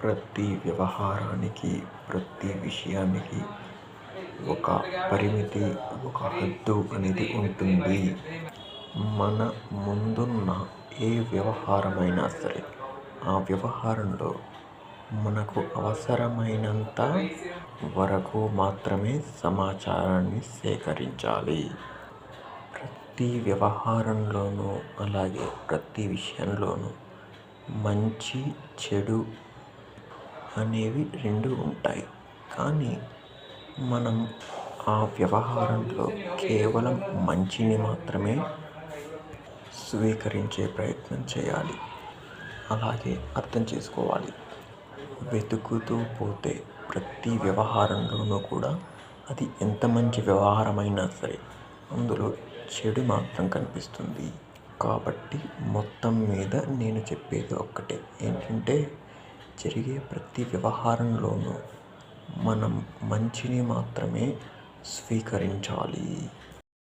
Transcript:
ప్రతి వ్యవహారానికి ప్రతి విషయానికి ఒక పరిమితి ఒక హద్దు అనేది ఉంటుంది. మన ముందున్న ఏ వ్యవహారమైనా సరే ఆ వ్యవహారంలో మనకు అవసరమైనంత వరకు మాత్రమే సమాచారాన్ని సేకరించాలి. ప్రతి వ్యవహారంలోనూ అలాగే ప్రతి విషయంలోనూ మంచి చెడు అనేవి రెండు ఉంటాయి. కానీ మనం ఆ వ్యవహారంలో కేవలం మంచిని మాత్రమే స్వీకరించే ప్రయత్నం చేయాలి. అలాగే అర్థం చేసుకోవాలి. వెతుకుతూ పోతే ప్రతి వ్యవహారంలోనూ కూడా అది ఎంత మంచి వ్యవహారమైనా సరే అందులో చెడు మాత్రం కనిపిస్తుంది. కాబట్టి మొత్తం మీద నేను చెప్పేది ఒక్కటే. ఏంటంటే జరిగే ప్రతి వ్యవహారంలోనూ మనం మంచిని మాత్రమే స్వీకరించాలి.